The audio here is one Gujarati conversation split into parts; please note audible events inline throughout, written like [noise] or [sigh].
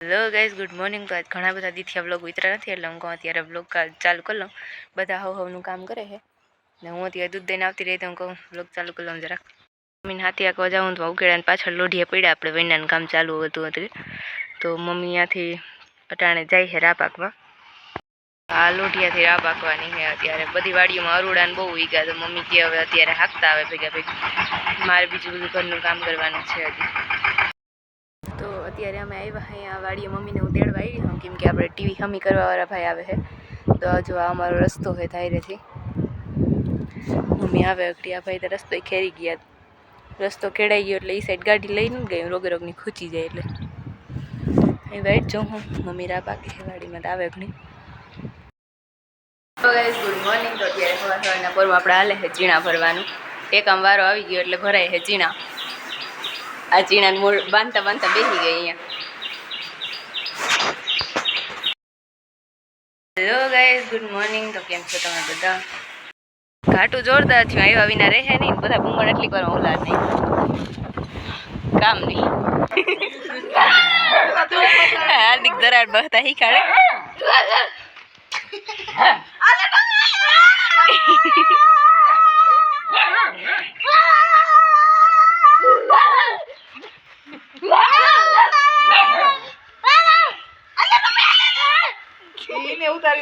હેલો ગાઈઝ ગુડ મોર્નિંગ તો આજ ઘણા બધા દીથી બ્લોગ ઉતરા નથી, એટલે હું કહું અત્યારે બ્લોગ ચાલુ કરી લઉં. બધા હવ હવનું કામ કરે છે. ને હું અત્યારે દૂધ દઈને આવતી રહી, તો હું કહું બ્લોગ ચાલુ કરી લઉં જરાક. મમ્મીને હાથી આંકવા જાઉં તો ઉકેડાને પાછળ લોઢીએ પડ્યા, આપણે વૈનાનું કામ ચાલુ હતું હતું તો મમ્મી ત્યાંથી અટાણે જાય છે રા પાકવા. આ લોઢિયાથી રા પાકવાની છે અત્યારે. બધી વાડીઓમાં અરુડાને બહુ વીગ્યા તો મમ્મી કે હવે અત્યારે હાંકતા આવે ભેગા ભેગા. મારે બીજું બધું ઘરનું કામ કરવાનું છે હજી. તો અત્યારે અમે આવ્યા અહીંયા વાડીએ મમ્મીને હું તેડવા આવી હું કેમ કે આપણે ટીવી હમી કરવાવાળા ભાઈ આવે છે. તો જો આ અમારો રસ્તો છે ધાયરેથી. મમ્મી આવે અગડી, આ ભાઈ તો રસ્તો ખેરી ગયા. રસ્તો ખેડાઈ ગયો એટલે એ સાઈડ ગાડી લઈને ગઈ રોગે રોગની ખૂચી જાય એટલે. અહીં વાઈટ જો હું, મમ્મી રા બાકી છે વાડીમાં તો આવે ઘણી ગુડ મોર્નિંગ તો અત્યારે સવાર સવારના પર્વ આપણે હાલે છે, ચીણા ભરવાનું. એક આમ વારો આવી ગયો એટલે ભરાય છે ચીણા. આ ચીણાને મૂળ બાંધતા બાંધતા બેસી ગઈ અહીંયા. હેલો ગાઈઝ ગુડ મોર્નિંગ તો કેમ છો તમે બધા? ઘાટું જોરદાર થયું. આવ્યા વિના રહે નહીં બધા બુંગણ એટલી વાર ઓલા નહીં. કામ નહીં. હાર્દિક દરાડ બહતા શીખાડે. એને [laughs] [laughs]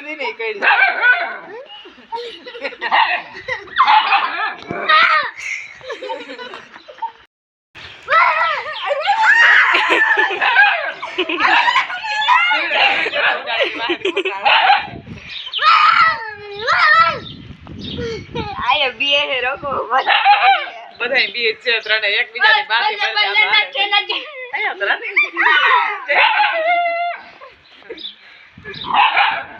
ઉતારી નહીં કઈ આયા બે હે રોકો બધા બી છે ત્રણે એકબીજાની બાકી દે.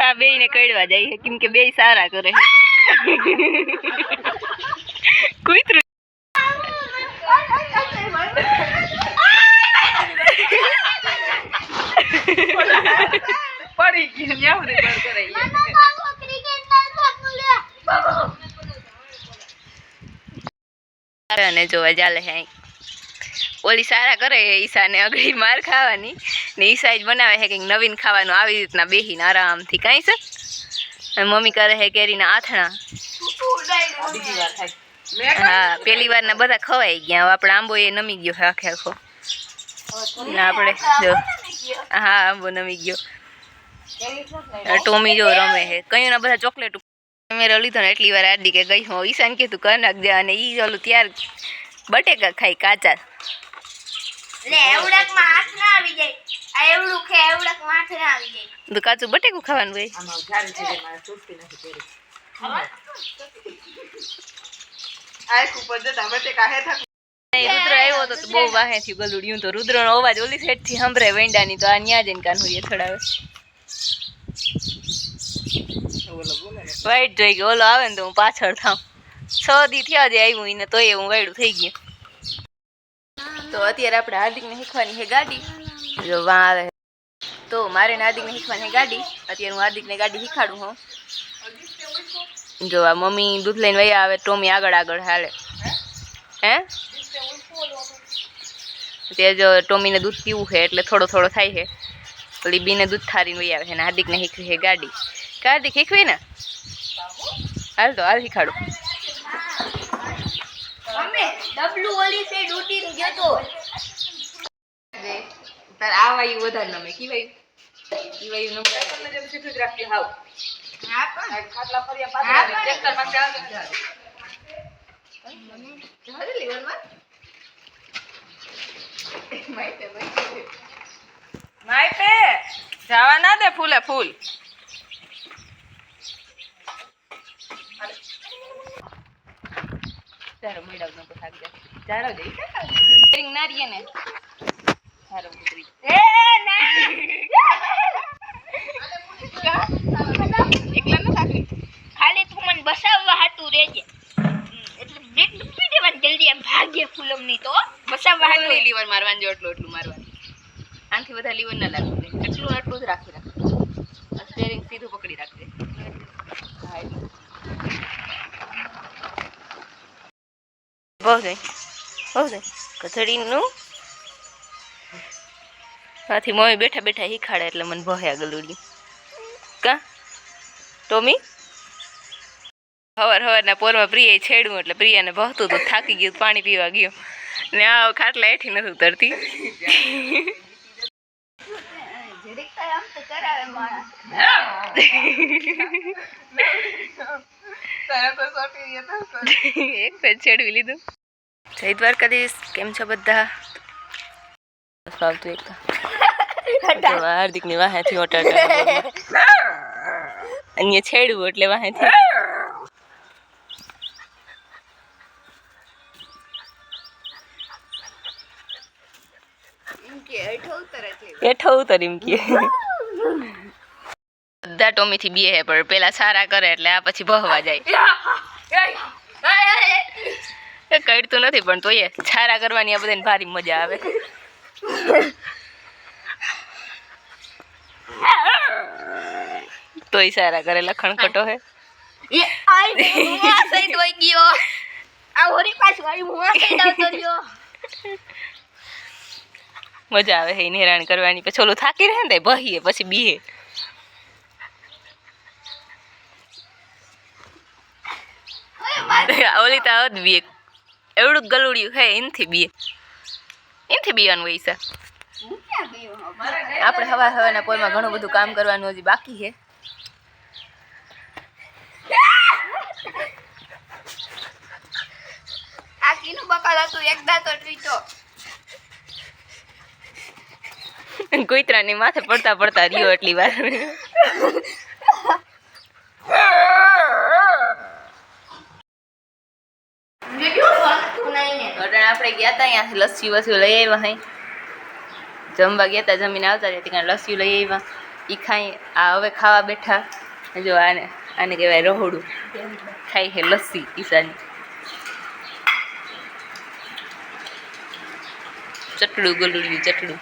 આ બે ને કડવા જાય કેમ કે બે સારા કરે કુતરું. પડી કરે અને જોવા ચાલે અહીં. ઓલી સારા કરે ઈશાને અઘરી માર ખાવાની. ને ઈશા જ બનાવે છે કંઈક નવીન ખાવાનું, આવી રીતના બેહીને આરામથી કાંઈ છે. મમ્મી કરે છે કેરીના આથણા. હા, પેલી વારના બધા ખવાઈ ગયા. હવે આપણે આંબો એ નમી ગયો આખે આખો. ને આપણે જો, હા, આંબો નમી ગયો. ટોમી જો રમે છે કયું ના બધા ચોકલેટ મેરો લીધો ને એટલી વાર આડી કે ગઈ હું ઈશાન કીધું કર નાખજે અને ઈ ઓલું ત્યાર બટેકા ખાઈ કાચા. કાચું બટેકું ખાવાનું ભાઈ રુદ્ર આવ્યો તો બહુ વાહેથી ગલુડ્યું તો રુદ્રનો અવાજ ઓલી સાઈડથી સંભળાય વેંડાની તો આ ન્યા જઈને કાનહુરીએ થડાવે બોલો બોલો વાઈટ જોઈ ગયો ઓલો આવે ને તો હું પાછળ થાવ છ દી થયા જે આવ્યું એને તોય હું વાયડું થઈ ગયું. તો અત્યારે આપણે હાર્દિકને શીખવાની છે ગાડી. જો વાં આવે. તો મારે હાર્દિકને શીખવાની છે ગાડી. અત્યારે હું હાર્દિકને ગાડી શીખાડું હું જો આ મમ્મી દૂધ લઈને વયા આવે, ટોમી આગળ આગળ હાલે. હે? તે જો ટોમીને દૂધ પીવું છે એટલે થોડો થોડો થાય છે. પછી બીને દૂધ થારીને વહી આવે છે ને હાર્દિકને શીખવી છે ગાડી. હાર્દિક શીખવી ને? હાલ તો હાલ શીખાડું મમ્મી સાઈડ ઉડીને ગયો તાર આ વાયુ વધારે નમે. કી વાયુ? ઈ વાયુ નમે? તમને જેમ સીધું જ રાખી હાવ. હા પણ. ખાટલા ફર્યા પાછળ ટ્રેક્ટર પાસે આવે ને ત્યારે. જહાજે લીવરમાં માઈતે માઈતે માઈપે જવા ના દે ફૂલે ફૂલ. ચારો મેળાવ નો થાક જા. ચારો દે નારીએ ને. ચારો ઉતરી એ ના. એકલા ન થાકી. ખાલી તું મને બસાવવા હાટું રહેજે. એટલે બ્રેક મૂકી દેવાની જલ્દી એમ ભાગ્ય ફૂલમની તો. બસાવવા હાટું લીવર મારવાનું જો એટલું એટલું મારવાનું. આનાથી બધા લીવર ના જોઈએ એટલું આટલું જ રાખી રાખ. સ્ટેરિંગ સીધું પકડી રાખજે હા એટલું બહુ જાય કથડીનું કથળીનું? આથી મમ્મી બેઠા બેઠા શીખાડે એટલે મને ભહ્યા ગલુડી કા? ટોમી? હવાર હવારના પોરમાં પ્રિયાએ છેડવું એટલે પ્રિયાને ભહતું હતું થાકી ગયું પાણી પીવા ગયો. ને આ ખાટલા હેઠી નથી ઉતરતી. એક પેજ છેડવી લીધું. જય દ્વારકાધીશ. કેમ છો બધા? ફાવતું એક તો. હાર્દિકની વાહેથી ઓટા અહીંયા છેડવું એટલે વાહેથી. હેઠો ઉતર એમ કે. બધા ટોમીથી બે હે પણ પેલા સારા કરે એટલે આ પછી બહવા જાય. [laughs] એ કડતું નથી પણ તોય છારા કરવાની આ બધાને ભારી મજા આવે. તોય સારા કરે લખણ કટો હે. એ આ સાઈડ વઈ ગયો. આ હોરી પાછું આવી હું આ સાઈડ આવતો રહ્યો. મજા આવે હે હેરાન કરવાની. પછી ઓલું થાકી રહે ને ભહીએ પછી બીહે ઓલી તાવત બીએ. એવડું ગલુડિયું હે એનથી બીએ એનથી બીવાનું હોય છે. આપણે હવા હવાના પોરમાં ઘણું બધું કામ કરવાનું હજી બાકી છે. આ કીનું બકાલ હતું એક દાંતો ટ્રીટો કુતરાની માથે પડતા પડતા રહ્યો એટલી વાર વિડિયો વાંચતું નહીં ને અટાણે આપણે ગયા હતા અહીંયાથી લસ્સી વસ્સી લઈ આવ્યા હઈ જમવા ગયા હતા જમીને આવતા રહ્યા ત્યાં લસ્સી લઈ આવ્યા. ઈ ખાઈ, આ હવે ખાવા બેઠા. જો આને આને કહેવાય રહોડું. ખાઈ છે લસ્સી ઈશાની ચટડું, ગલુડિયું ચટડું.